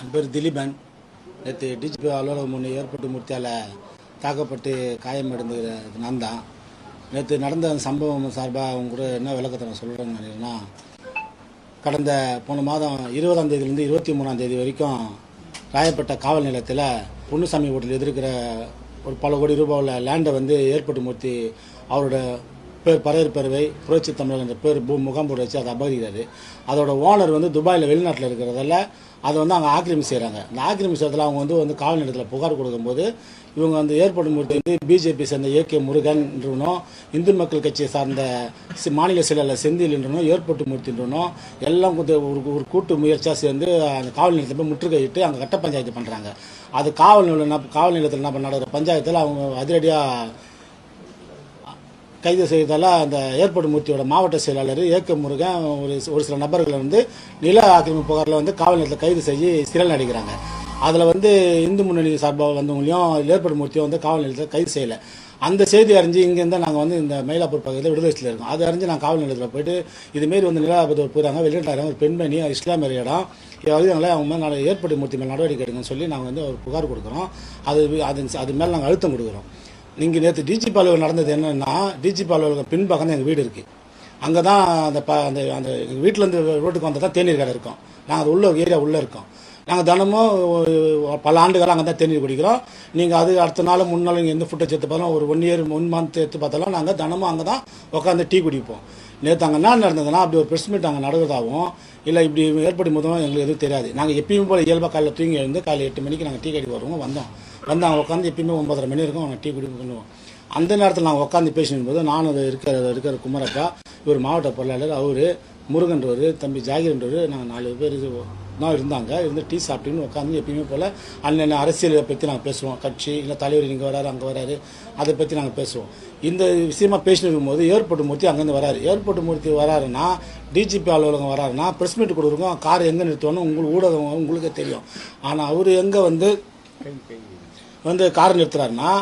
என் பேர் திலீபன். நேற்று டிஜிபி அலுவலகம் முன்னே ஏற்பட்டு மூர்த்தியால் தாக்கப்பட்டு காயமடைந்தது நான் தான். நேற்று நடந்த அந்த சம்பவம் சார்பாக அவங்க கூட என்ன விளக்கத்தை நான் சொல்கிறேன்னு நினைக்கிறேன்னா கடந்த போன மாதம் இருபதாம் தேதியிலேருந்து இருபத்தி மூணாம் தேதி வரைக்கும் ராயப்பட்ட காவல் நிலையத்தில் பொன்னுசாமி ஹோட்டல் எதிர்க்கிற ஒரு பல கோடி ரூபாவில் லேண்டை வந்து ஏற்பட்டு மூர்த்தி அவரோட பேர் பறையர் பேரவை புரட்சி தமிழர் என்ற பேர் பூ முகாம் போட்டு வச்சு அதை அபகரிக்கிறாரு அதோட ஓனர் வந்து துபாயில் வெளிநாட்டில் இருக்கிறதால அதை வந்து அங்கே ஆக்கிரமி செய்கிறாங்க அந்த ஆக்கிரமி செய்யறதுல அவங்க வந்து வந்து காவல் நிலையத்தில் புகார் கொடுக்கும்போது இவங்க வந்து ஏற்படும் மூர்த்தி வந்து பிஜேபி சேர்ந்த ஏ கே முருகன் என்றனும் இந்து மக்கள் கட்சியை சார்ந்த மாநில செயலாளர் செந்தில் என்றனும் ஏற்பட்டு மூர்த்தின்றனும் எல்லாம் கொஞ்சம் ஒரு ஒரு கூட்டு முயற்சியாக சேர்ந்து அந்த காவல் நிலையத்தில் போய் முற்றுகையிட்டு அங்கே கட்ட பஞ்சாயத்து பண்ணுறாங்க அது காவல் நிலையம் காவல் நிலையத்தில் என்ன பண்ண நடக்கிற பஞ்சாயத்தில் அவங்க அதிரடியாக கைது செய்ததால் அந்த ஏற்பாடு மூர்த்தியோட மாவட்ட செயலாளர் ஏக்க முருகன் ஒரு ஒரு சில நபர்களை வந்து நில ஆக்கிரமிப்பு புகாரில் வந்து காவல் நிலையத்தில் கைது செய்து சிறையில் அடைக்கிறாங்க அதில் வந்து இந்து முன்னணி சார்பாக வந்தவங்களையும் ஏற்பாடு மூர்த்தியும் வந்து காவல் நிலையத்தில் கைது செய்யலை. அந்த செய்தி அறிஞ்சு இங்கேருந்து நாங்கள் வந்து இந்த மயிலாப்பூர் பகுதியில் விடுதலைச்சில் இருக்கோம். அது அறிஞ்சு நான் காவல் நிலையத்தில் போயிட்டு இதுமாரி வந்து நிலாபத்தூர் போயிறாங்க வெளிநாட்டில் ஒரு பெண்மணி இஸ்லாமிய இடம். எங்களை அவங்க மேலே ஏற்பட்டு மூர்த்தி மேலே நடவடிக்கை எடுங்கன்னு சொல்லி நாங்கள் வந்து ஒரு புகார் கொடுக்குறோம். அது அது அது மேலே நாங்கள் அழுத்தம் கொடுக்குறோம். நீங்கள் நேற்று டிஜிபி அலுவலகம் நடந்தது என்னன்னா டிஜிபி அலுவலகம் பின்பக்கம் தான் எங்கள் வீடு இருக்குது அங்கே தான் அந்த ப அந்த அந்த எங்கள் வீட்டிலேருந்து ரோட்டுக்கு வந்தால் தான் தேநீர் கடை இருக்கும். நாங்கள் அது உள்ள ஏரியா உள்ளே இருக்கோம். நாங்கள் தினமும் ஒரு பல ஆண்டுகளாக அங்கே தான் தேநீர் குடிக்கிறோம். நீங்கள் அது அடுத்த நாள் முன் நாள் நீங்கள் எந்த ஃபுட்டை சேர்த்து பார்த்தாலும் ஒரு ஒன் இயர் ஒன் மந்த் எடுத்து பார்த்தாலும் நாங்கள் தினமும் அங்கே தான் உட்காந்து டீ குடிப்போம். நேற்று அங்கே என்ன நடந்ததுன்னா அப்படி ஒரு ப்ரெஸ் மீட் அங்கே நடக்கிறதாகவும் இல்லை இப்படி ஏற்படும் போதும் எங்களுக்கு எதுவும் தெரியாது. நாங்கள் எப்பயும் போல் இயல்பாக காலையில் தூங்கி எழுந்து காலையில் எட்டு மணிக்கு நாங்கள் டீ கடி வருவோம் வந்தோம். வந்து அங்கே உட்காந்து எப்பயுமே ஒன்பதரை மணி இருக்கும் அவங்க டீ குடி பண்ணுவோம். அந்த நேரத்தில் நாங்கள் உட்காந்து பேசினும் போது நானும் இருக்கிற இருக்கிற குமரப்பா இவர் மாவட்ட பொருளாளர் அவர் முருகன்றவர் தம்பி ஜாகிர்ன்றவர் நாங்கள் நாலு பேர் தான் இருந்தாங்க. இருந்து டீ சாப்பிட்டுன்னு உட்காந்து எப்பயுமே போல் அண்ணன் அரசியலை பற்றி நாங்கள் பேசுவோம். கட்சி இல்லை தலைவர் இங்கே வராரு அங்கே வராரு அதை பற்றி நாங்கள் பேசுவோம். இந்த விஷயமா பேசிட்டு இருக்கும்போது ஏர்போர்ட் மூர்த்தி அங்கேருந்து வராரு. ஏர்போர்ட் மூர்த்தி வராருன்னா டிஜிபி அலுவலகம் வராருன்னா ப்ரெஸ் மீட் கொடுக்குறோம் கார் எங்கே நிறுத்தணும் உங்களுக்கு ஊடகம் உங்களுக்கே தெரியும். ஆனால் அவர் எங்கே வந்து வந்து கார் நிறுத்துறாருன்னா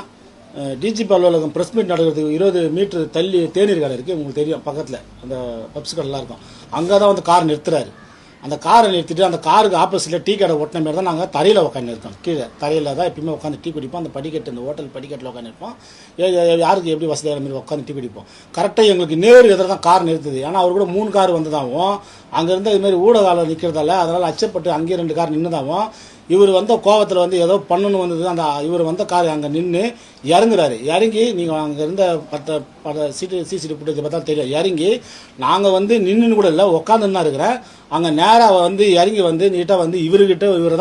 டிஜிபி அலுவலகம் ப்ரெஸ் மீட் நடக்கிறதுக்கு இருபது மீட்டர் தள்ளி தேநீர் கடை இருக்குது உங்களுக்கு தெரியும் பக்கத்தில். அந்த பப்ஸ் கடைலாம் இருக்கும். அங்கே தான் வந்து கார் நிறுத்துறாரு. அந்த காரை நிறுத்திட்டு அந்த காருக்கு ஆப்போசிட்டில் டீ கடை ஒட்டின மாரி தான் நாங்கள் தரையில் உட்காந்து இருக்கோம். கீழே. தரையில் தான் எப்பயுமே உட்காந்து டீ குடிப்போம். அந்த படிக்கட்டு இந்த ஹோட்டல் படிக்கட்டில் உட்காந்துருப்போம் யாருக்கு எப்படி வசதியான மாதிரி உட்காந்து டீ குடிப்போம். கரெக்டாக எங்களுக்கு நேர் எதிர தான் கார் நிறுத்துது. ஏன்னா அவர் கூட மூணு கார் வந்ததாகவும் அங்கேருந்து இதுமாரி மாதிரி நிற்கிறதால அதனால் அச்சப்பட்டு அங்கேயே ரெண்டு கார் நின்றுதாகவும் இவர் வந்த கோவத்தில் வந்து ஏதோ பண்ணணும் வந்தது அந்த இவர் வந்த கார் அங்கே நின்று இறங்குறாரு. இறங்கி நீங்கள் அங்கே இருந்த பத்த பல சீட்டு சிசிடிவி போட்டு பார்த்தா தெரியும். இறங்கி நாங்கள் வந்து நின்றுன்னு கூட இல்லை உட்காந்துன்னா இருக்கிறேன். அங்கே நேராக வந்து இறங்கி வந்து நீட்டாக வந்து இவர்கிட்ட இவர்